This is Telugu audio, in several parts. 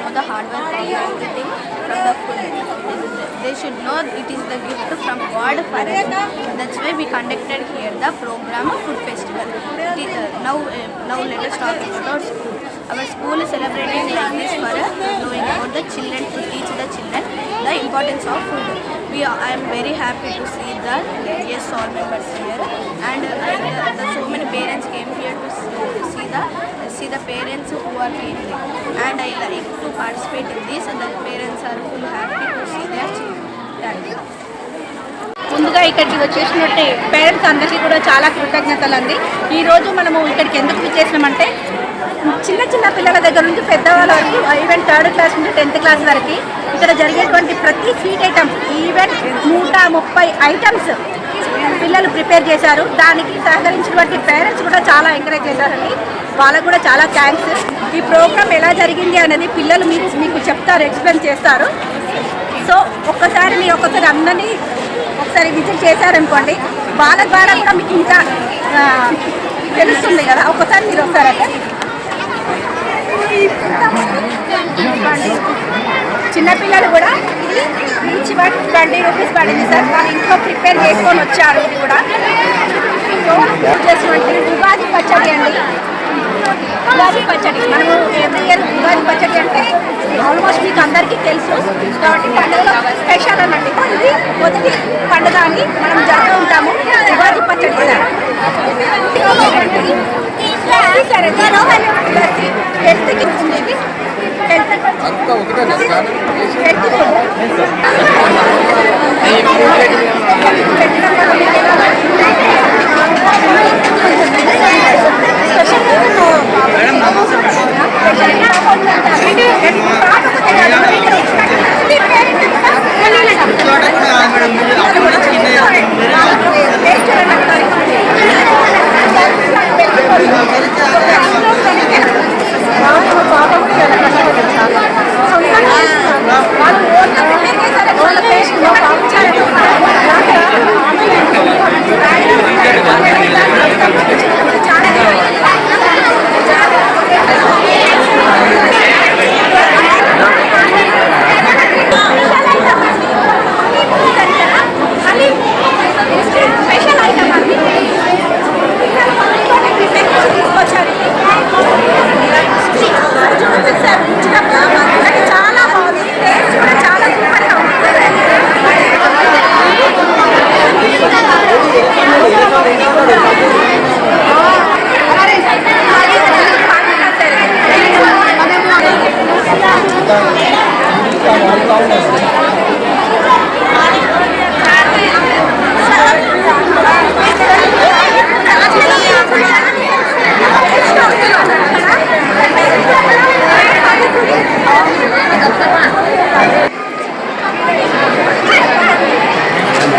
know the hard work of everything from the food. They should know it is the gift from God for us. That's why we conducted here the program food festival. Uh, now uh, now let us talk about our school. Our school is celebrating this for uh, knowing about the children to teach the children the importance of food. We are, I am very happy to see the yes all members here and uh, the, the, so many parents parents who are feeding and I like to participate in this and the parents are full happy to see their children. ముందుగా ఇక్కడికి వచ్చేసినట్టే పేరెంట్స్ అందరికీ కూడా చాలా కృతజ్ఞతలు అండి ఈరోజు మనము ఇక్కడికి ఎందుకు విచ్చేసినామంటే చిన్న చిన్న పిల్లల దగ్గర నుంచి పెద్దవాళ్ళ వరకు ఈవెన్ థర్డ్ క్లాస్ నుంచి టెన్త్ క్లాస్ వరకు ఇక్కడ జరిగేటువంటి ప్రతి స్వీట్ ఐటమ్ ఈవెన్ నూట ముప్పై ఐటమ్స్ పిల్లలు ప్రిపేర్ చేశారు. దానికి సహకరించినటువంటి పేరెంట్స్ కూడా చాలా ఎంకరేజ్ చేశారండి. వాళ్ళకు కూడా చాలా థ్యాంక్స్ ఈ ప్రోగ్రామ్ ఎలా జరిగింది అనేది పిల్లలు మీకు మీకు చెప్తారు ఎక్స్ప్లెయిన్ చేస్తారు. సో ఒక్కసారి మీరు ఒక్కసారి అందరినీ ఒకసారి విజిట్ చేశారనుకోండి వాళ్ళ ద్వారా కూడా మీకు ఇంకా తెలుస్తుంది కదా. ఒక్కసారి మీరు ఒకసారి అంటే చిన్నపిల్లలు కూడా ఇది ఈచ్ వన్ ట్వంటీ రూపీస్ పడింది సార్. వాళ్ళు ఇంట్లో ప్రిపేర్ చేసుకొని వచ్చారు ఇది కూడా. సో చేసినటువంటి ఉగాది పచ్చడి అండి. ఉగాది పచ్చడి. మనము ఎవ్రీ ఇయర్ ఉగాది పచ్చడి అంటే ఆల్మోస్ట్ మీకు అందరికీ తెలుసు. కాబట్టి పండుగలో స్పెషల్ అనండి ఇది మొదటి పండుగ అని మనం జరుపుకుంటాము ఉగాది పచ్చడి సార్ సరే హెల్త్కి ఉంది హెల్త్ మేడం స్పెషల్ ఐటమ్ అండి చాలా బాగుంది టేస్ట్ కూడా చాలా సూపర్గా దమ్ బిర్యానీ అండి హోటల్ ఇక్కడ వచ్చి విజిట్ చేయండి మన పిల్లలకి ప్రిపేర్ చేశారు అది ఫైవ్ ఓ క్లాక్ లేచి వాళ్ళు ప్రిపేర్ చేశారు కాబట్టి కొంచెం తిని చూసి టేస్ట్ ఎలా ఉందో చెప్పండి ఓకేనా ఇన్ని వెరైటీస్ చూస్తుంటే నిజంగా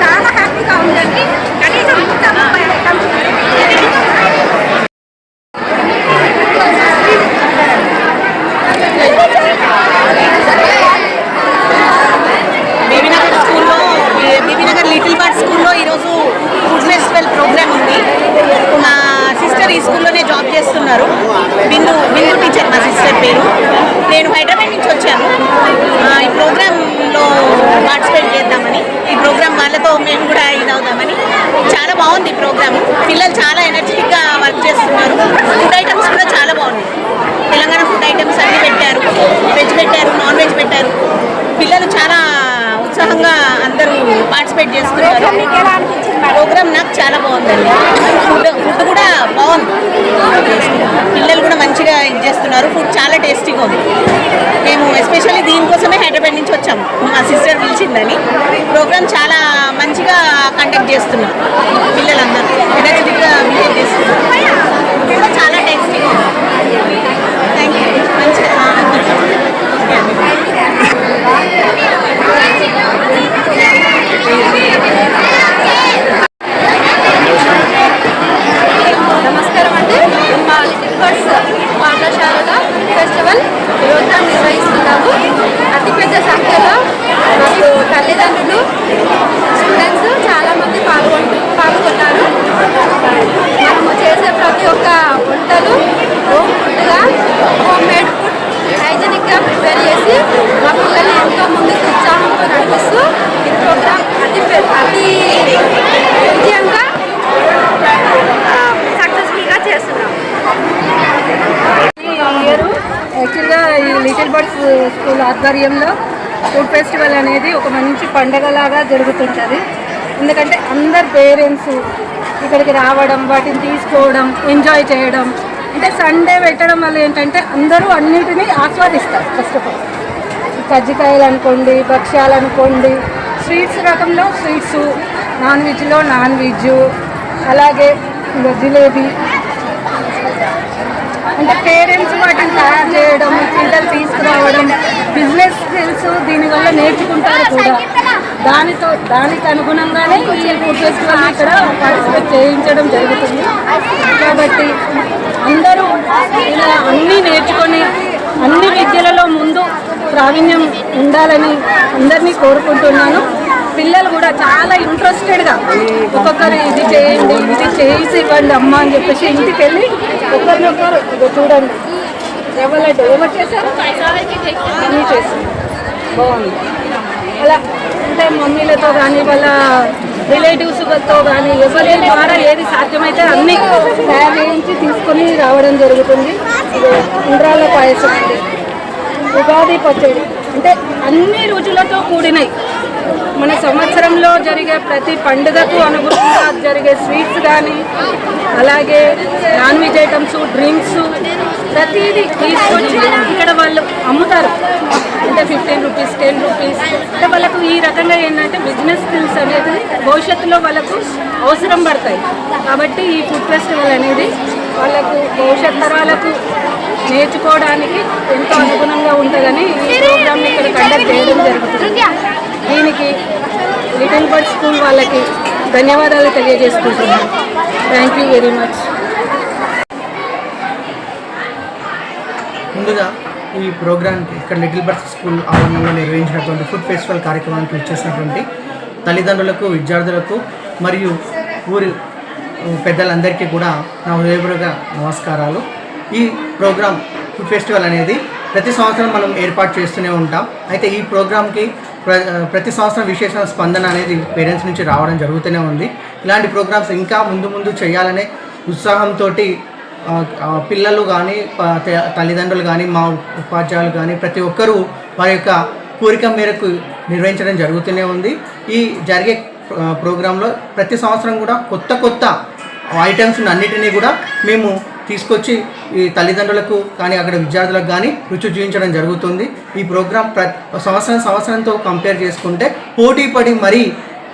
చాలా హ్యాపీగా ఉందండి. కనీసం నూట ముప్పై ఐటమ్స్ బేబీనగర్ స్కూల్లో బేబీనగర్ లిటిల్ బర్డ్ స్కూల్లో ఈరోజు ఫుడ్ ఫెస్టివల్ ప్రోగ్రామ్ ఉంది మా సిస్టర్ ఈ స్కూల్లోనే జాబ్ చేస్తున్నారు బిందు బిందు టీచర్ మా సిస్టర్ పేరు నేను హైదరాబాద్ నుంచి వచ్చాను ఆ, ఈ ప్రోగ్రాంలో పార్టిసిపేట్ చేద్దామని ఈ ప్రోగ్రామ్ వాళ్ళతో మేము కూడా ఇది చాలా బాగుంది ఈ ప్రోగ్రామ్. పిల్లలు చాలా ఎనర్జెటిక్గా వర్క్ చేస్తున్నారు. ఫుడ్ ఐటమ్స్ కూడా చాలా బాగున్నాయి. తెలంగాణ ఫుడ్ ఐటమ్స్ అన్నీ పెట్టారు. వెజ్ పెట్టారు నాన్ వెజ్ పెట్టారు. పిల్లలు చాలా ఉత్సాహంగా అందరూ పార్టిసిపేట్ చేస్తున్నారు. ప్రోగ్రామ్ నాకు చాలా బాగుందండి. ఫుడ్ ఫుడ్ కూడా బాగుంది. పిల్లలు కూడా మంచిగా ఇది చేస్తున్నారు. ఫుడ్ చాలా టేస్టీగా ఉంది మేము ఎస్పెషల్లీ దీనికోసమే హైదరాబాద్ నుంచి వచ్చాము మా సిస్టర్ పిలిచిందని ప్రోగ్రామ్ చాలా మంచిగా కండక్ట్ చేస్తున్నారు పిల్లలందరూ. ఎనర్జెటిక్గా బిహేవ్ చేస్తున్నారు. ఆధ్వర్యంలో ఫుడ్ ఫెస్టివల్ అనేది ఒక మంచి పండగలాగా జరుగుతుంటుంది. ఎందుకంటే అందరు పేరెంట్స్ ఇక్కడికి రావడం వాటిని తీసుకోవడం ఎంజాయ్ చేయడం అంటే సండే పెట్టడం వల్ల ఏంటంటే అందరూ అన్నిటినీ ఆస్వాదిస్తారు ఫస్ట్ ఆఫ్ ఆల్ కజ్జికాయలు అనుకోండి భక్ష్యాలు అనుకోండి స్వీట్స్ రకంలో స్వీట్స్ నాన్ వెజ్లో నాన్ వెజ్ అలాగే ఇంకా జిలేబీ. అంటే పేరెంట్స్ వాటిని తయారు చేయడం పిల్లలు తీసుకురావడం బిజినెస్ స్కిల్స్ దీనివల్ల నేర్చుకుంటారు కూడా. దానితో దానికి అనుగుణంగానే ఈ ఫుడ్ ఫెస్టివల్ ఇక్కడ పార్టిసిపేట్ చేయించడం జరుగుతుంది. కాబట్టి అందరూ ఇలా అన్నీ నేర్చుకొని అన్ని విద్యలలో ముందు ప్రావీణ్యం ఉండాలని అందరినీ కోరుకుంటున్నాను. పిల్లలు కూడా చాలా ఇంట్రెస్టెడ్గా ఒక్కొక్కరు ఇది చేయండి ఇది చేసి ఇవ్వండి అమ్మ అని చెప్పేసి ఇంటికి వెళ్ళి ఒకరినొకరు చూడండి. ఎవరు చేశారు? చేశారు. బాగుంది. అలా అంటే మమ్మీలతో కానీ వాళ్ళ రిలేటివ్స్తో కానీ ఎవరి ద్వారా ఏది సాధ్యమైతే అన్నీ తయారు చేయించి తీసుకొని రావడం జరుగుతుంది. ఇది ఉండ్రాళ్ళ పాయసం అండి. ఉగాది పచ్చడి. అంటే అన్ని రుచులతో కూడినవి మన సంవత్సరంలో జరిగే ప్రతి పండుగకు అనుగుణంగా జరిగే స్వీట్స్ కానీ అలాగే నాన్ వెజ్ ఐటమ్స్ డ్రింక్స్ ప్రతిదీ తీసుకొచ్చి ఇక్కడ వాళ్ళు అమ్ముతారు. అంటే ఫిఫ్టీన్ రూపీస్ టెన్ రూపీస్ అంటే వాళ్ళకు ఈ రకంగా ఏంటంటే బిజినెస్ స్కిల్స్ అనేది భవిష్యత్తులో వాళ్ళకు అవసరం పడతాయి. కాబట్టి ఈ ఫుడ్ ఫెస్టివల్ అనేది వాళ్ళకు భవిష్యత్ తరాలకు నేర్చుకోవడానికి ఎంతో అనుగుణంగా ఉంటుందని ఈ ప్రోగ్రామ్ ఇక్కడ కండక్ట్ చేయడం జరుగుతుంది. దీనికి లిటిల్ బర్డ్ స్కూల్ వాళ్ళకి ధన్యవాదాలు తెలియజేసుకుంటున్నాను. థ్యాంక్ యూ వెరీ మచ్ ముందుగా ఈ ప్రోగ్రాంకి ఇక్కడ లిటిల్ బర్డ్స్ స్కూల్ ఆవరణలో నిర్వహించినటువంటి ఫుడ్ ఫెస్టివల్ కార్యక్రమానికి ఇచ్చేసినటువంటి తల్లిదండ్రులకు విద్యార్థులకు మరియు ఊరి పెద్దలందరికీ కూడా నా హృదయపూర్వక నమస్కారాలు. ఈ ప్రోగ్రాం ఫుడ్ ఫెస్టివల్ అనేది ప్రతి సంవత్సరం మనం ఏర్పాటు చేస్తూనే ఉంటాం. అయితే ఈ ప్రోగ్రామ్కి ప్ర ప్రతి సంవత్సరం విశేష స్పందన అనేది పేరెంట్స్ నుంచి రావడం జరుగుతూనే ఉంది. ఇలాంటి ప్రోగ్రామ్స్ ఇంకా ముందు ముందు చేయాలనే ఉత్సాహంతో పిల్లలు కానీ తల్లిదండ్రులు కానీ మా ఉపాధ్యాయులు కానీ ప్రతి ఒక్కరూ వారి యొక్క కోరిక మేరకు నిర్వహించడం జరుగుతూనే ఉంది. ఈ జరిగే ప్రోగ్రాంలో ప్రతి సంవత్సరం కూడా కొత్త కొత్త ఐటమ్స్ అన్నిటినీ కూడా మేము తీసుకొచ్చి ఈ తల్లిదండ్రులకు కానీ అక్కడ విద్యార్థులకు కానీ రుచి చూపించడం జరుగుతుంది. ఈ ప్రోగ్రాం ప్ర సంవత్సరం సంవత్సరంతో కంపేర్ చేసుకుంటే పోటీ పడి మరీ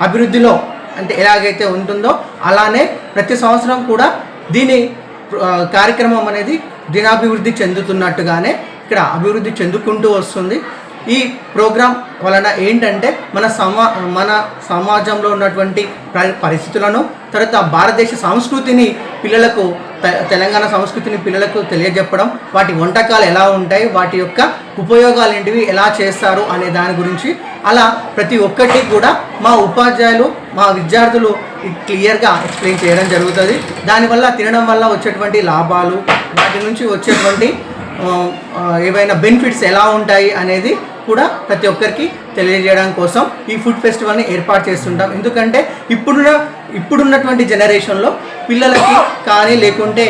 అభివృద్ధిలో అంటే ఎలాగైతే ఉంటుందో అలానే ప్రతి సంవత్సరం కూడా దీని కార్యక్రమం అనేది దినాభివృద్ధి చెందుతున్నట్టుగానే ఇక్కడ అభివృద్ధి చెందుకుంటూ వస్తుంది. ఈ ప్రోగ్రాం వలన ఏంటంటే మన సమా మన సమాజంలో ఉన్నటువంటి పరిస్థితులను తర్వాత భారతదేశ సంస్కృతిని పిల్లలకు తె- తెలంగాణ సంస్కృతిని పిల్లలకు తెలియజెప్పడం వాటి వంటకాలు ఎలా ఉంటాయి వాటి యొక్క ఉపయోగాలు ఏంటివి ఎలా చేస్తారు అనే దాని గురించి అలా ప్రతి ఒక్కటి కూడా మా ఉపాధ్యాయులు మా విద్యార్థులు క్లియర్గా ఎక్స్ప్లెయిన్ చేయడం జరుగుతుంది. దానివల్ల తినడం వల్ల వచ్చేటువంటి లాభాలు వాటి నుంచి వచ్చేటువంటి ఏవైనా బెనిఫిట్స్ ఎలా ఉంటాయి అనేది కూడా ప్రతి ఒక్కరికి తెలియజేయడం కోసం ఈ ఫుడ్ ఫెస్టివల్ని ఏర్పాటు చేస్తుంటాం. ఎందుకంటే ఇప్పుడున్న ఇప్పుడున్నటువంటి జనరేషన్లో పిల్లలకి కానీ లేకుంటే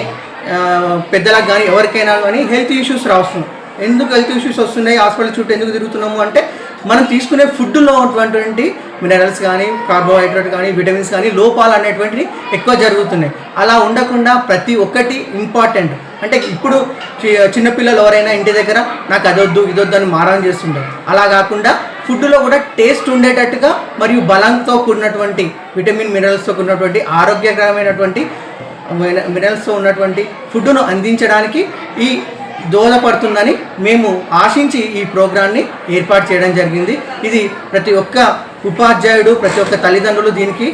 పెద్దలకు కానీ ఎవరికైనా కానీ హెల్త్ ఇష్యూస్ రాస్తున్నాయి ఎందుకు హెల్త్ ఇష్యూస్ వస్తున్నాయి? హాస్పిటల్ చుట్టూ ఎందుకు తిరుగుతున్నాము అంటే మనం తీసుకునే ఫుడ్లో ఉన్నటువంటి మినరల్స్ కానీ కార్బోహైడ్రేట్ కానీ విటమిన్స్ కానీ లోపాలు అనేటువంటివి ఎక్కువ జరుగుతున్నాయి. అలా ఉండకుండా ప్రతి ఒక్కటి ఇంపార్టెంట్ అంటే ఇప్పుడు చి- చిన్నపిల్లలు ఎవరైనా ఇంటి దగ్గర నాకు అదొద్దు ఇదొద్దు అని మారం చేస్తుంటారు. అలా కాకుండా ఫుడ్లో కూడా టేస్ట్ ఉండేటట్టుగా మరియు బలంతో కూడినటువంటి విటమిన్ మినరల్స్తో కూడినటువంటి ఆరోగ్యకరమైనటువంటి మిన- మినరల్స్తో ఉన్నటువంటి ఫుడ్ను అందించడానికి ఈ దోహదపడుతుందని మేము ఆశించి ఈ ప్రోగ్రాన్ని ఏర్పాటు చేయడం జరిగింది. ఇది ప్రతి ఒక్క ఉపాధ్యాయుడు ప్రతి ఒక్క తల్లిదండ్రులు దీనికి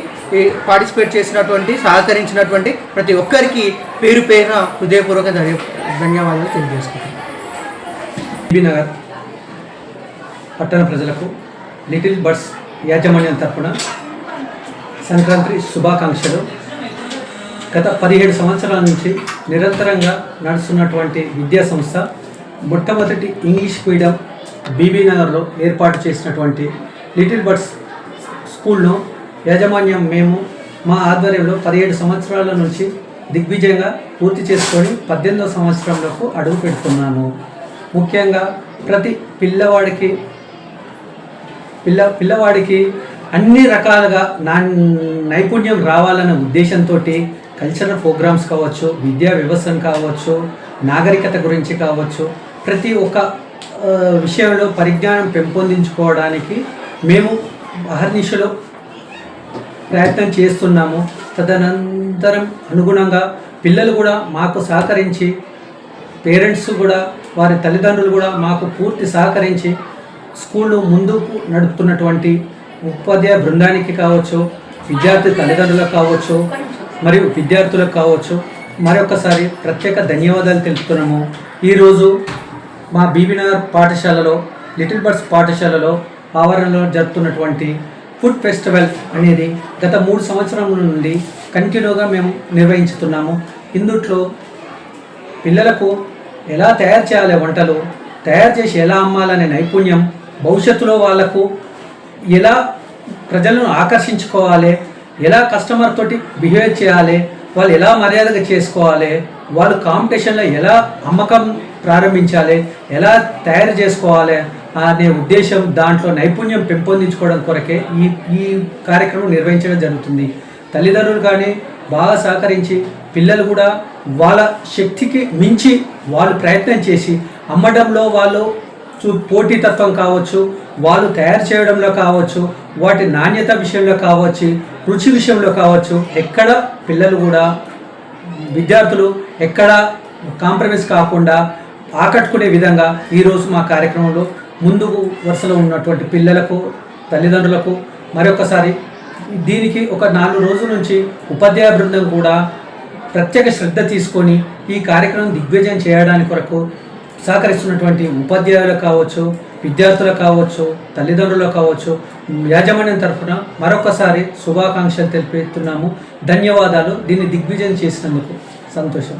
పార్టిసిపేట్ చేసినటువంటి సహకరించినటువంటి ప్రతి ఒక్కరికి పేరు పేరున హృదయపూర్వక ధన్యవాదాలు తెలియజేసుకుంటాను నగర్ పట్టణ ప్రజలకు లిటిల్ బర్డ్స్ యాజమాన్యం తరఫున సంక్రాంతి శుభాకాంక్షలు. గత పదిహేడు సంవత్సరాల నుంచి నిరంతరంగా నడుస్తున్నటువంటి విద్యా సంస్థ మొట్టమొదటి ఇంగ్లీష్ మీడియం బీబీ నగర్లో ఏర్పాటు చేసినటువంటి లిటిల్ బర్డ్స్ స్కూల్ను యాజమాన్యం మేము మా ఆధ్వర్యంలో పదిహేడు సంవత్సరాల నుంచి దిగ్విజయంగా పూర్తి చేసుకొని పద్దెనిమిదవ సంవత్సరంలోకి అడుగు పెడుతున్నాము. ముఖ్యంగా ప్రతి పిల్లవాడికి పిల్ల పిల్లవాడికి అన్ని రకాలుగా నా నైపుణ్యం రావాలనే ఉద్దేశంతో కల్చరల్ ప్రోగ్రామ్స్ కావచ్చు విద్యా వ్యవస్థను కావచ్చు నాగరికత గురించి కావచ్చు ప్రతి ఒక్క విషయంలో పరిజ్ఞానం పెంపొందించుకోవడానికి మేము అహర్నిశలో ప్రయత్నం చేస్తున్నాము. తదనంతరం అనుగుణంగా పిల్లలు కూడా మాకు సహకరించి పేరెంట్స్ కూడా వారి తల్లిదండ్రులు కూడా మాకు పూర్తి సహకరించి స్కూల్ను ముందుకు నడుపుతున్నటువంటి ఉపాధ్యాయ బృందానికి కావచ్చు విద్యార్థి తల్లిదండ్రులకు కావచ్చు మరియు విద్యార్థులకు కావచ్చు మరొకసారి ప్రత్యేక ధన్యవాదాలు తెలుపుతున్నాము. ఈరోజు మా బీబీనగర్ పాఠశాలలో లిటిల్ బర్డ్స్ పాఠశాలలో ఆవరణలో జరుపుతున్నటువంటి ఫుడ్ ఫెస్టివల్ అనేది గత మూడు సంవత్సరముల నుండి కంటిన్యూగా మేము నిర్వహించుతున్నాము. ఇందుట్లో పిల్లలకు ఎలా తయారు చేయాలి వంటలు తయారు చేసి ఎలా అమ్మాలనే నైపుణ్యం భవిష్యత్తులో వాళ్ళకు ఎలా ప్రజలను ఆకర్షించుకోవాలి ఎలా కస్టమర్ తోటి బిహేవ్ చేయాలి వాళ్ళు ఎలా మర్యాదగా చేసుకోవాలి వాళ్ళు కాంపిటీషన్లో ఎలా అమ్మకం ప్రారంభించాలి ఎలా తయారు చేసుకోవాలి అనే ఉద్దేశం దాంట్లో నైపుణ్యం పెంపొందించుకోవడం కొరకే ఈ ఈ కార్యక్రమం నిర్వహించడం జరుగుతుంది. తల్లిదండ్రులు కానీ బాగా సహకరించి పిల్లలు కూడా వాళ్ళ శక్తికి మించి వాళ్ళు ప్రయత్నం చేసి అమ్మడంలో వాళ్ళు పోటీతత్వం కావచ్చు వాళ్ళు తయారు చేయడంలో కావచ్చు వాటి నాణ్యత విషయంలో కావచ్చు రుచి విషయంలో కావచ్చు ఎక్కడ పిల్లలు కూడా విద్యార్థులు ఎక్కడ కాంప్రమైజ్ కాకుండా ఆకట్టుకునే విధంగా ఈరోజు మా కార్యక్రమంలో ముందుకు వరుసలో ఉన్నటువంటి పిల్లలకు తల్లిదండ్రులకు మరొకసారి దీనికి ఒక నాలుగు రోజుల నుంచి ఉపాధ్యాయ బృందం కూడా ప్రత్యేక శ్రద్ధ తీసుకొని ఈ కార్యక్రమం దిగ్విజయం చేయడానికి కొరకు సహకరిస్తున్నటువంటి ఉపాధ్యాయులు కావచ్చు విద్యార్థులు కావచ్చు తల్లిదండ్రులు కావచ్చు యాజమాన్యం తరఫున మరొకసారి శుభాకాంక్షలు తెలిపిస్తున్నాము ధన్యవాదాలు. దీన్ని దిగ్విజయం చేసినందుకు సంతోషం.